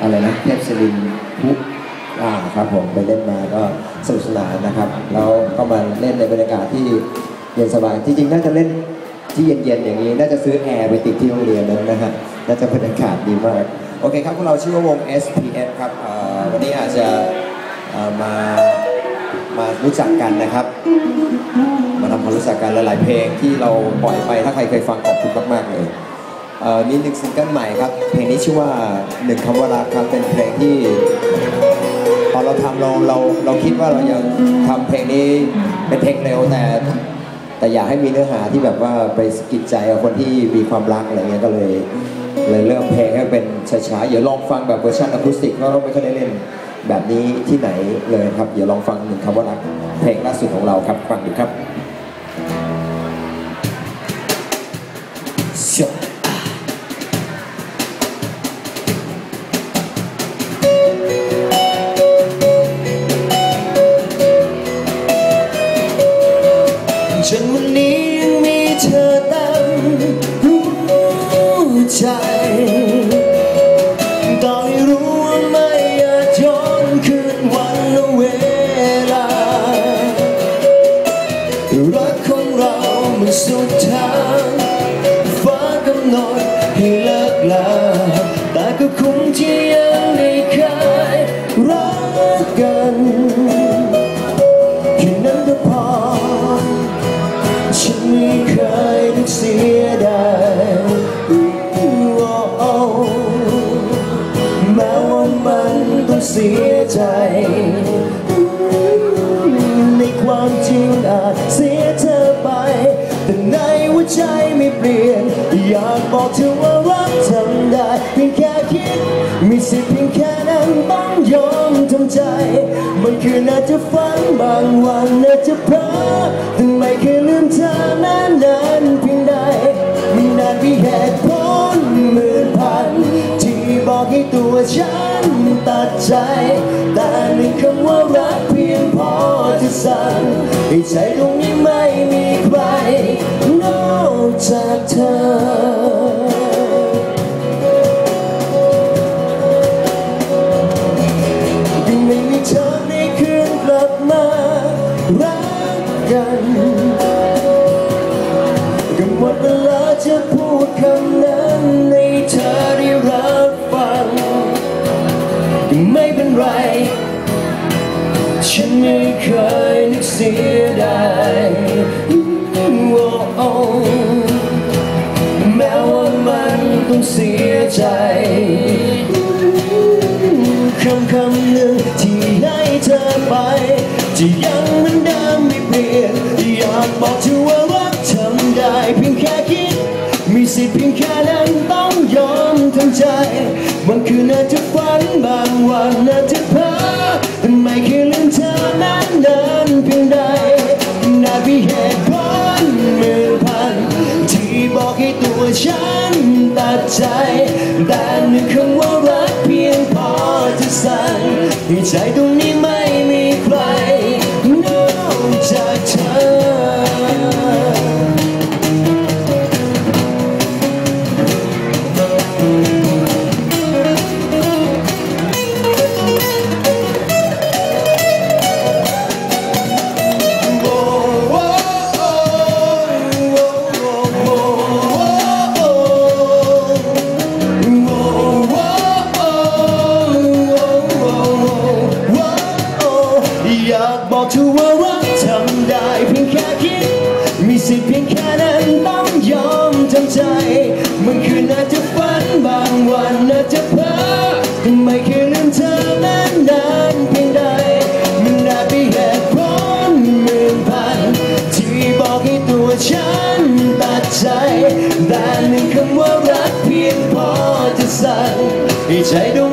อะไรนะเทพศิรินพุกอ่าครับผมไปเล่นมาก็สนุกสนานนะครับ แล้วก็มาเล่นในบรรยากาศที่เย็นสบายจริงๆน่าจะเล่นที่เย็นๆอย่างนี้น่าจะซื้อแอร์ไปติดที่โรงเรียนนั้นนะฮะน่าจะบรรยากาศดีมากโอเคครับพวกเราชื่อว่าวง SPF ครับวันนี้อาจจะมามารู้จักกันนะครับ มาทำความรู้จักกันหลายๆเพลงที่เราปล่อยไปถ้าใครเคยฟังขอบคุณมากๆเลย มีหนึ่งซิงเกิลใหม่ครับ เพลงนี้ชื่อว่าหนึ่งคำว่ารักครับ เป็นเพลงที่ตอเราทำเราเราเราคิดว่าเรายังทำเพลงนี้เป็นเพลงเร็วแต่แต่อยากให้มีเนื้อหาที่แบบว่าไปสกิดใจกับคนที่มีความรักอะไรเงี้ยก็เลย เลยเริ่มเพลงให้เป็นช้าๆเดี๋ยวลองฟังแบบเวอร์ชันอะคูสติกเพราะเราไม่เคยได้เล่นแบบนี้ที่ไหนเลยครับเดี๋ยวลองฟังหนึ่งคำว่ารักเพลงล่าสุดของเราครับฟังดูครับ Sure. จนวันนี้ยังมีเธอเต็มหัวใจต่อให้รู้ว่าไม่อาจย้อนคืนวันและเวลา รักของเรามันสุดทางฟ้ากำหนดให้เลิกลาแต่ก็คงที่ เสียใจ ในความจริงอาจเสียเธอไป แต่ในหัวใจไม่เปลี่ยน อยากบอกเธอว่ารักทำได้ เพียงแค่คิด มีสิทธิ์เพียงแค่นั้นต้องยอมทำใจ มันคือน่าจะฝันบางวันน่าจะเพ้อ ตัวฉันตัดใจ แต่หนึ่งคำว่ารักเพียงพอจะสั่งให้ใจตรงนี้ไม่มีใคร นอกจากเธอยังไม่มีเธอได้คืนกลับมารักกัน ยนึกเสียดายโอ้แม้ว่ามันต้องเสียใจคำคำหนึ่งที่ให้เธอไปที่ยังเหมือนเดิมไม่เปลี่ยนอยากบอกเธอว่ารักทำได้เพียงแค่คิด มีสิทธิ์เพียงแค่นั้นต้องยอมทำใจบางคืนอาจจะฝันบางวันอาจ ตัวฉันตัดใจแต่หนึ่งคำว่ารักเพียงพอจะสั่งให้ใจตรงนี้ไม่มีใครนอกจากเธอ บอกเธอว่ารักทำได้เพียงแค่คิด มีสิทธิ์เพียงแค่นั้นต้องยอมทำใจ มันคือน่าจะฝันบางวันน่าจะเพ้อแต่ไม่เคยลืมเธอนานนานเพียงใด มันน่ามีเหตุผลหมื่นพัน ที่บอกให้ตัวฉันตัดใจ แต่หนึ่งคำว่ารักเพียงพอจะสั่งให้ใจตรง